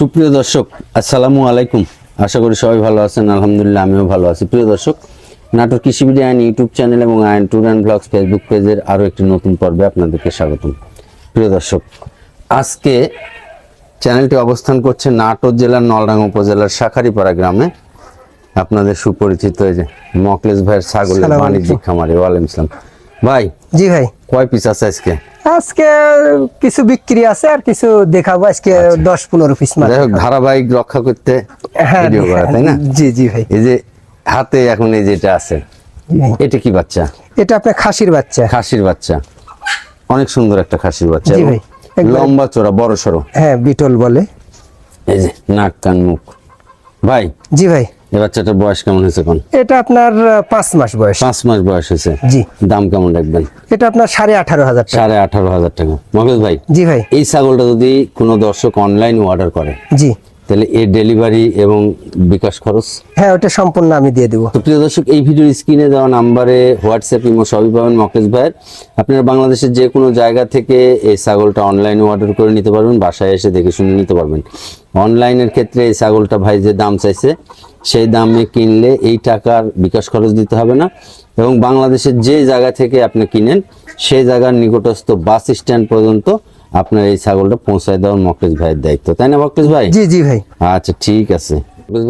সুপ্রিয় দর্শক আসসালামু আলাইকুম। আশা করি সবাই ভালো আছেন আলহামদুলিল্লাহ আমিও ভালো আছি। প্রিয় দর্শক নাটোর কৃষিবিডি আইন ইউটিউব চ্যানেল এবং আইন ট্যুর অ্যান্ড ব্লগস ফেসবুক পেজের আরও একটি নতুন পর্বে আপনাদেরকে স্বাগতম। প্রিয় দর্শক আজকে চ্যানেলটি অবস্থান করছে নাটোর জেলার নলডাঙ্গা উপজেলার শাখারিপাড়া গ্রামে। আপনাদের সুপরিচিত এই যে মকলেশ ভাইয়ের ছাগলের বাণিজ্যিক খামারে ওয়ালাইকুম ইসলাম ভাই জি ভাই। কয় পিস আছে আজকে? আজকে কিছু বিক্রি আছে আর কিছু দেখাবো আজকে দশ পনেরো পিস মাল ধারাবাহিক রক্ষা করতে হ্যাঁ ভিডিও করা তাই না? জি জি ভাই। এই যে হাতে এখন এই যেটা আছে এটা কি বাচ্চা? এটা আপনার খাসির বাচ্চা। খাসির বাচ্চা। অনেক সুন্দর একটা খাসির বাচ্চা জি ভাই, লম্বা চড়া বড় সড়ো হ্যাঁ বিটল বলে। এই যে নাক কান মুখ। ভাই জি ভাই। এই বাচ্চাটার বয়স কেমন হয়েছে কোন এটা আপনার পাঁচ মাস বয়স। পাঁচ মাস বয়স হয়েছে। জি। দাম কেমন রাখবেন? এটা আপনার সাড়ে আঠারো হাজার সাড়ে আঠারো হাজার টাকা। মগজ ভাই জি ভাই। এই ছাগলটা যদি কোনো দর্শক অনলাইন অর্ডার করে জি। তাহলে এর ডেলিভারি এবং বিকাশ খরচ? হ্যাঁ ওটা সম্পূর্ণ আমি দিয়ে দেবো। প্রিয় দর্শক এই ভিডিওর স্ক্রিনে দেওয়া নাম্বারে হোয়াটসঅ্যাপ ইমো সবই পাবেন মকেশ ভাইয়ের। আপনারা বাংলাদেশের যে কোনো জায়গা থেকে এই ছাগলটা অনলাইনে অর্ডার করে নিতে পারবেন বাসায় এসে দেখে শুনে নিতে পারবেন। অনলাইনের ক্ষেত্রে এই ছাগলটা ভাই যে দাম চাইছে সেই দামে কিনলে এই টাকার বিকাশ খরচ দিতে হবে না। এবং বাংলাদেশের যে জায়গা থেকে আপনি কিনেন সেই জায়গার নিকটস্থ বাস স্ট্যান্ড পর্যন্ত আপনার এই ছাগলটা পৌঁছায় দেওয়ার মকেশ ভাইয়ের দায়িত্ব। তাই না মকেশ ভাই? জি জি ভাই। আচ্ছা ঠিক আছে।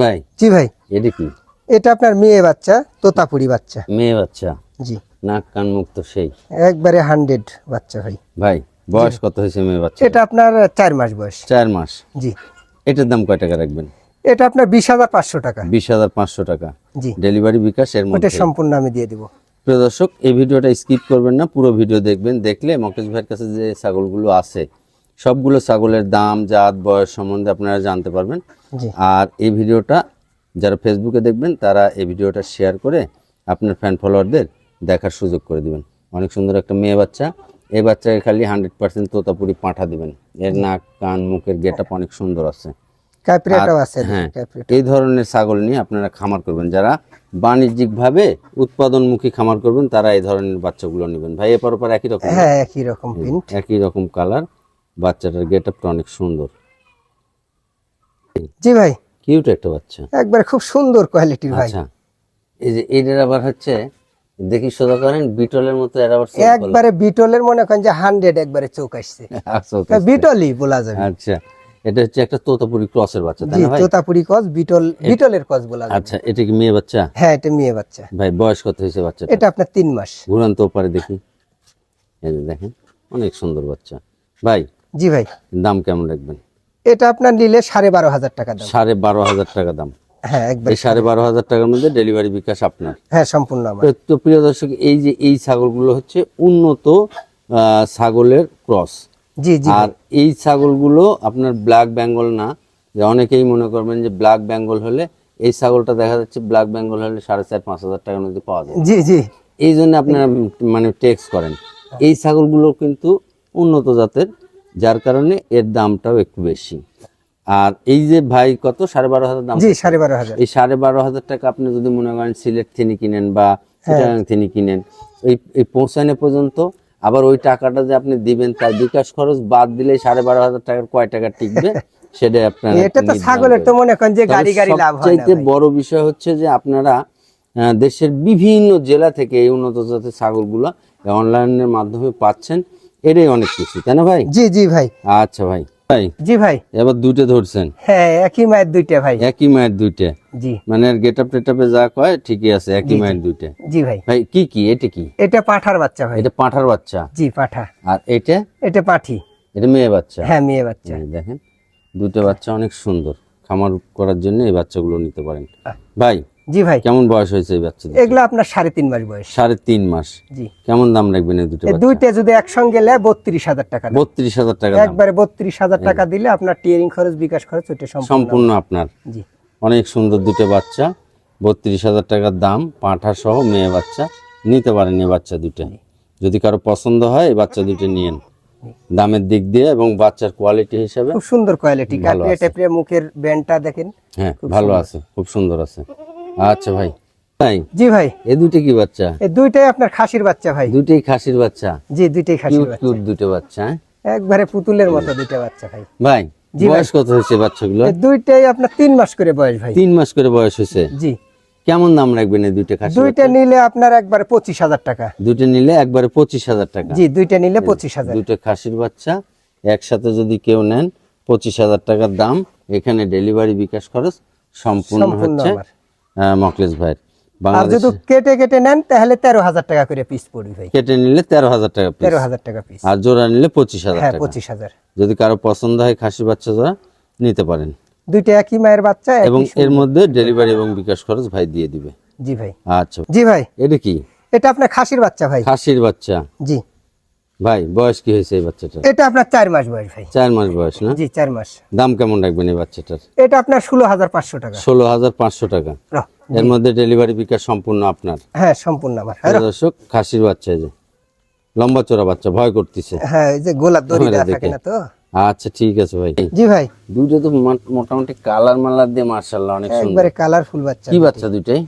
ভাই জি ভাই। এটা কি? এটা আপনার মেয়ে বাচ্চা তোতাপুরি বাচ্চা। মেয়ে বাচ্চা? জি। নাক কান মুখ তো সেই। একবারে হান্ড্রেড বাচ্চা ভাই। ভাই বয়স কত হয়েছে মেয়ে বাচ্চা এটা আপনার চার মাস বয়স। চার মাস। জি। এটার দাম কয় টাকা রাখবেন? এটা আপনার বিশ হাজার পাঁচশো টাকা। বিশ হাজার পাঁচশো টাকা। জি। ডেলিভারি বিকাশ এর মধ্যে। সম্পূর্ণ আমি দিয়ে দেবো। প্রিয় দর্শক এই ভিডিওটা স্কিপ করবেন না পুরো ভিডিও দেখবেন দেখলে মকেশ ভাইয়ের কাছে যে ছাগলগুলো আছে সবগুলো ছাগলের দাম জাত বয়স সম্বন্ধে আপনারা জানতে পারবেন। আর এই ভিডিওটা যারা ফেসবুকে দেখবেন তারা এই ভিডিওটা শেয়ার করে আপনার ফ্যান ফলোয়ারদের দেখার সুযোগ করে দিবেন। অনেক সুন্দর একটা মেয়ে বাচ্চা এই বাচ্চাকে খালি হান্ড্রেড পার্সেন্ট তোতাপুরি পাঠা দিবেন। এর নাক কান মুখের গেট অনেক সুন্দর আছে। ক্যাপ্রিয়াটাও আছে হ্যাঁ এই ধরনের ছাগল নিয়ে আপনারা খামার করবেন। যারা বাণিজ্যিকভাবে উৎপাদনমুখী খামার করবেন তারা এই ধরনের বাচ্চাগুলো নেবেন। ভাই এপার ওপর একই রকম হ্যাঁ একই রকম প্রিন্ট একই রকম কালার বাচ্চাটার গেট আপটা অনেক সুন্দর। জি ভাই। কিউট একটা বাচ্চা। একবার খুব সুন্দর কোয়ালিটির ভাই। আচ্ছা এই যে এটার আবার হচ্ছে দেখি সোজা করেন বিটলের মতো এর আবার একবারে বিটলের মনে করেন যে হান্ড্রেড একবারে চোখ আসছে। বিটলই বলা যাবে আচ্ছা এটা হচ্ছে একটা তোতাপুরি ক্রসের বাচ্চা তাই না ভাই? তোতাপুরি কস বিটল বিটলের কস বলা যাবে আচ্ছা এটা কি মেয়ে বাচ্চা? হ্যাঁ এটা মেয়ে বাচ্চা। ভাই বয়স কত হয়েছে বাচ্চাটা এটা আপনার তিন মাস। ঘুরান তো ওপারে দেখি। এই দেখেন অনেক সুন্দর বাচ্চা। ভাই জি ভাই। দাম কেমন রাখবেন? এটা আপনার নিলে সাড়ে বারো হাজার টাকা দাম। সাড়ে বারো হাজার টাকা দাম। হ্যাঁ এই সাড়ে বারো হাজার টাকার মধ্যে ডেলিভারি বিকাশ আপনার। হ্যাঁ সম্পূর্ণ আমার। তো- প্রিয় দর্শক এই যে এই ছাগলগুলো হচ্ছে উন্নত আহ, ছাগলের ক্রস। জি জি। আর এই ছাগলগুলো আপনার ব্ল্যাক বেঙ্গল না যে অনেকেই মনে করবেন যে ব্ল্যাক বেঙ্গল হলে এই ছাগলটা দেখা যাচ্ছে ব্ল্যাক বেঙ্গল হলে সাড়ে চার পাঁচ হাজার টাকার মধ্যে পাওয়া যায়। জি জি। এই জন্য আপনারা মানে টেক্স করেন। এই ছাগলগুলো কিন্তু উন্নত জাতের যার কারণে এর দামটাও একটু বেশি। আর এই যে ভাই কত? সাড়ে বারো হাজার দাম জি সাড়ে বারো হাজার। এই সাড়ে বারো হাজার টাকা আপনি যদি মনে করেন সিলেট থেকে কিনেন বা চিটাগাং থেকে কিনেন এই এই পৌঁছানো পর্যন্ত আবার ওই টাকাটা যে আপনি দিবেন তার বিকাশ খরচ বাদ দিলে সাড়ে বারো হাজার টাকার কয় টাকা টিকবে সেটা আপনার এটা তো ছাগলের তো মনে করেন যে গাড়ি গাড়ি লাভ হয় না সবচাইতে বড় বিষয় হচ্ছে যে আপনারা দেশের বিভিন্ন জেলা থেকে এই উন্নত জাতের ছাগলগুলো অনলাইনের মাধ্যমে পাচ্ছেন এটাই অনেক কিছু তাই না ভাই? জি জি ভাই। আচ্ছা ভাই। ভাই? জি ভাই। এবার দুটো ধরছেন? হ্যাঁ একই মায়ের দুইটা ভাই। একই মায়ের দুইটা? জি। মানে গেট আপ টেটআপে যা কয় ঠিকই আছে একই মায়ের দুইটা? জি ভাই। ভাই কি কি? এটা কি? এটা পাঠার বাচ্চা ভাই। এটা পাঁঠার বাচ্চা? জি পাঠা। আর এটা? এটা পাঠি। এটা মেয়ে বাচ্চা? হ্যাঁ মেয়ে বাচ্চা। দেখেন দুটো বাচ্চা অনেক সুন্দর। খামার করার জন্য এই বাচ্চাগুলো নিতে পারেন। ভাই জি ভাই। কেমন বয়স হয়েছে এই বাচ্চাদের? এগুলো আপনার সাড়ে তিন মাস বয়স। সাড়ে তিন মাস। জি। কেমন দাম রাখবেন এই দুটো দুইটা যদি একসঙ্গে নেয় বত্রিশ হাজার টাকা বত্রিশ হাজার টাকা একবারে বত্রিশ হাজার টাকা দিলে আপনার টিয়ারিং খরচ বিকাশ খরচ ওইটা সম্পূর্ণ আপনার। জি। অনেক সুন্দর দুটো বাচ্চা বত্রিশ হাজার টাকার দাম পাঁঠা সহ মেয়ে বাচ্চা। নিতে পারেন এই বাচ্চা দুটো যদি কারও পছন্দ হয় এই বাচ্চা দুটো নিয়েন। দামের দিক দিয়ে এবং বাচ্চার কোয়ালিটি হিসাবে খুব সুন্দর কোয়ালিটি। মুখের ব্যান্ডটা দেখেন। হ্যাঁ ভালো আছে খুব সুন্দর আছে। আচ্ছা ভাই। তাই জি ভাই। এ দুটো কি বাচ্চা? এই দুইটাই আপনার খাসির বাচ্চা ভাই। দুটোই খাসির বাচ্চা? জি দুইটাই খাসির বাচ্চা। কিউট দুটো বাচ্চা হ্যাঁ? একবারে পুতুলের মতো দুইটা বাচ্চা ভাই। ভাই বয়স কত হয়েছে বাচ্চাগুলো? দুইটাই আপনার তিন মাস করে বয়স ভাই। তিন মাস করে বয়স হয়েছে? জি। কেমন দাম রাখবেন এই দুইটা খাসি দুইটা নিলে আপনার একবারে পঁচিশ হাজার টাকা। দুইটা নিলে একবারে পঁচিশ হাজার টাকা। জি দুইটা নিলে পঁচিশ হাজার। দুটো খাসির বাচ্চা একসাথে যদি কেউ নেন পঁচিশ হাজার টাকার দাম এখানে ডেলিভারি বিকাশ খরচ সম্পূর্ণ হচ্ছে মকলেশ ভাইয়ের। আর বাংলাদেশ যদি কেটে কেটে নেন তাহলে তেরো হাজার টাকা করে পিস পড়বে ভাই। কেটে নিলে তেরো হাজার টাকা তেরো হাজার টাকা পিস আর জোড়া নিলে পঁচিশ হাজার হ্যাঁ পঁচিশ হাজার। যদি কারও পছন্দ হয় খাসি বাচ্চা জোড়া নিতে পারেন। দুইটা একই মায়ের বাচ্চা এবং এর মধ্যে ডেলিভারি এবং বিকাশ খরচ ভাই দিয়ে দিবে। জি ভাই। আচ্ছা। জি ভাই। এটা কি? এটা আপনার খাসির বাচ্চা ভাই। খাসির বাচ্চা। জি। ভাই বয়স কি হয়েছে এই বাচ্চাটার? এটা আপনার চার মাস বয়স ভাই। চার মাস বয়স না? জি চার মাস। দাম কেমন রাখবেন এই বাচ্চাটার? এটা আপনার ষোলো হাজার পাঁচশো টাকা। ষোলো হাজার পাঁচশো টাকা। এর মধ্যে ডেলিভারি বিকাশ সম্পূর্ণ আপনার। হ্যাঁ সম্পূর্ণ আমার। হ্যাঁ, দর্শক খাসির বাচ্চা এই যে। লম্বা চোরা বাচ্চা ভয় করতেছে। হ্যাঁ এই যে গোলাপ দড়ি থাকে না তো? আচ্ছা ঠিক আছে ভাই। জি ভাই। দুইটা তো মোটামুটি কালার মালার দিয়ে মার্শাল্লাহ অনেক সুন্দর। একবারে কালারফুল বাচ্চা। কি বাচ্চা দুইটাই?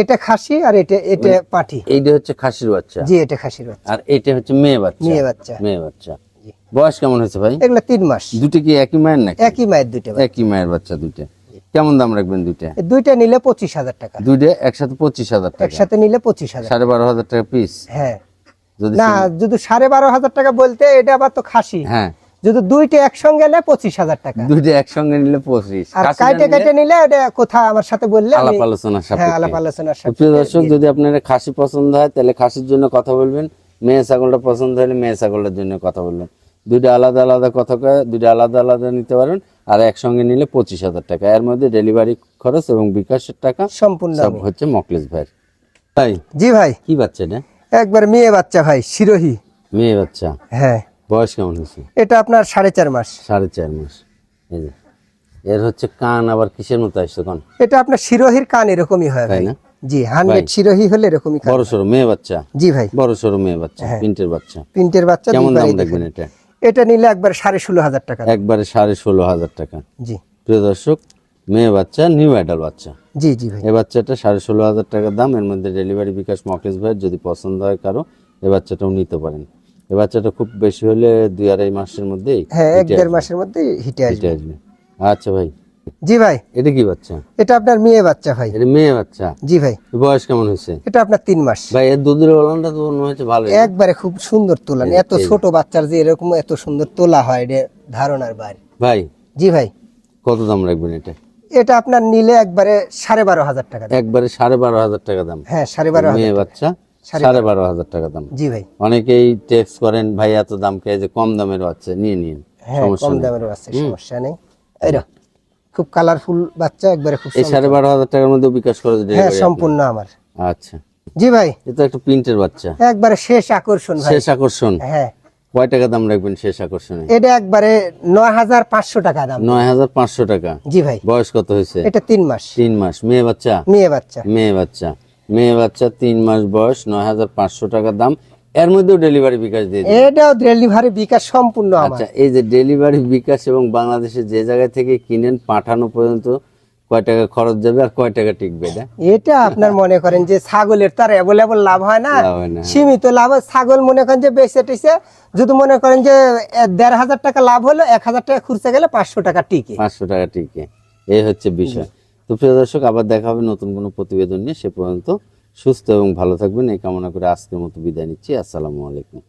এটা খাসি আর এটা এটা পাঠি এইটা হচ্ছে খাসির বাচ্চা? জি এটা খাসির বাচ্চা। আর এটা হচ্ছে মেয়ে বাচ্চা? মেয়ে বাচ্চা। মেয়ে বাচ্চা। বয়স কেমন হয়েছে ভাই? এগুলো তিন মাস। দুটো কি একই মায়ের নাকি? একই মায়ের দুইটা একই মায়ের বাচ্চা দুইটা কেমন দাম রাখবেন দুইটা? দুইটা নিলে পঁচিশ হাজার টাকা। দুইটা একসাথে পঁচিশ হাজার টাকা। একসাথে নিলে পঁচিশ হাজার সাড়ে বারো হাজার টাকা পিস হ্যাঁ। যদি না যদি সাড়ে বারো হাজার টাকা বলতে এটা আবার তো খাসি। হ্যাঁ। যদি দুইটা একসঙ্গে নেয় পঁচিশ হাজার টাকা। দুইটা একসঙ্গে নিলে পঁচিশ। আর কাইটে নিলে কাইটে নিলে এটা কোথা আমার সাথে বললে আলাপ আলোচনা হ্যাঁ আলাপ আলোচনার সাথে প্রিয় দর্শক যদি আপনার খাসি পছন্দ হয় তাহলে খাসির জন্য কথা বলবেন। মেয়ে ছাগলটা পছন্দ হলে মেয়ে ছাগলের জন্য কথা বলবেন। দুইটা আলাদা আলাদা কথা কয়ে দুইটা আলাদা আলাদা নিতে পারেন। আর একসঙ্গে নিলে পঁচিশ হাজার টাকা। এর মধ্যে ডেলিভারি খরচ এবং বিকাশের টাকা সম্পূর্ণ সব হচ্ছে মকলেশ ভাই ভাই জি ভাই। কি বাচ্চা এটা? একবার মেয়ে বাচ্চা ভাই শিরোহী। মেয়ে বাচ্চা? হ্যাঁ। বয়স কেমন হয়েছে? এটা আপনার সাড়ে চার মাস। সাড়ে চার মাস। এই যে এর হচ্ছে কান আবার কিসের মতো আসছে কান এটা আপনার শিরোহির কান এরকমই হয় তাই ভাই। না? জি হান্ড্রেড শিরোহী হলে এরকমই কান। বড় সড়ো মেয়ে বাচ্চা? জি ভাই। বড় সড়ো মেয়ে বাচ্চা প্রিন্টের বাচ্চা। প্রিন্টের বাচ্চা কেমন দাম দেখবেন এটা? এটা নিলে একবার সাড়ে ষোলো হাজার টাকা। একবারে সাড়ে ষোলো হাজার টাকা। জি। প্রিয় দর্শক মেয়ে বাচ্চা নিউ অ্যাডাল বাচ্চা। জি জি ভাই। এই বাচ্চাটা সাড়ে ষোলো হাজার টাকার দাম এর মধ্যে ডেলিভারি বিকাশ মকেশ ভাইয়ের যদি পছন্দ হয় কারও এই বাচ্চাটাও নিতে পারেন। এই বাচ্চাটা খুব বেশি হলে দুই আড়াই মাসের মধ্যে হ্যাঁ এক দেড় মাসের মধ্যে হিটে আসবে। আসবে। আচ্ছা ভাই। জি ভাই। এটা কি বাচ্চা? এটা আপনার মেয়ে বাচ্চা ভাই। এটা মেয়ে বাচ্চা? জি ভাই। বয়স কেমন হয়েছে? এটা আপনার তিন মাস। ভাই এর দুধের ওলানটা তো মনে হচ্ছে ভালো। একবারে খুব সুন্দর তোলা। এত ছোট বাচ্চার যে এরকম এত সুন্দর তোলা হয় এটা ধারণার বাইরে। ভাই। জি ভাই। কত দাম রাখবেন এটা? এটা আপনার নিলে একবারে সাড়ে বারো হাজার টাকা একবারে সাড়ে বারো হাজার টাকা দাম। হ্যাঁ সাড়ে বারো হাজার মেয়ে বাচ্চা? সাড়ে বারো। হাজার টাকা দাম। জি ভাই। অনেকেই টেক্স করেন ভাই এত দাম কে যে কম দামের বাচ্চা নিয়ে নিন। হ্যাঁ কম নেই। দামের বাচ্চা সমস্যা নেই। এইরা খুব কালারফুল বাচ্চা একবারে খুব এই সাড়ে বারো হাজার টাকার মধ্যে বিকাশ করে হ্যাঁ সম্পূর্ণ আমার। আচ্ছা। জি ভাই। এটা একটা প্রিন্টের বাচ্চা। একবারে শেষ আকর্ষণ ভাই। শেষ আকর্ষণ। হ্যাঁ। কয় টাকা দাম রাখবেন শেষ আকর্ষণে? এটা একবারে নয় হাজার পাঁচশো টাকা দাম। নয় হাজার পাঁচশো টাকা। জি ভাই। বয়স কত হয়েছে? এটা তিন মাস। তিন মাস। মেয়ে বাচ্চা? মেয়ে বাচ্চা। মেয়ে বাচ্চা। মেয়ে বাচ্চা তিন মাস বয়স নয় হাজার পাঁচশো টাকা দাম। এর মধ্যেও ডেলিভারি বিকাশ দিয়ে এটাও ডেলিভারি বিকাশ সম্পূর্ণ আচ্ছা এই যে ডেলিভারি বিকাশ এবং বাংলাদেশের যে জায়গা থেকে কিনেন পাঠানো পর্যন্ত কয় টাকা খরচ যাবে আর কয় টাকা টিকবে এটা? এটা আপনার মনে করেন যে ছাগলের তার অ্যাভেলেবল লাভ হয় না। হয়। সীমিত লাভ হয়। ছাগল মনে করেন যে বেঁচে টেছে যদি মনে করেন যে দেড় হাজার টাকা লাভ হলো এক হাজার টাকা খুরচে গেলে পাঁচশো টাকা টিকে। পাঁচশো টাকা টিকে। এই হচ্ছে বিষয়। তো প্রিয় দর্শক, আবার দেখা হবে নতুন কোনো প্রতিবেদন নিয়ে। সে পর্যন্ত সুস্থ এবং ভালো থাকবেন। এই কামনা করে আজকের মতো বিদায় নিচ্ছি। আসসালামু আলাইকুম।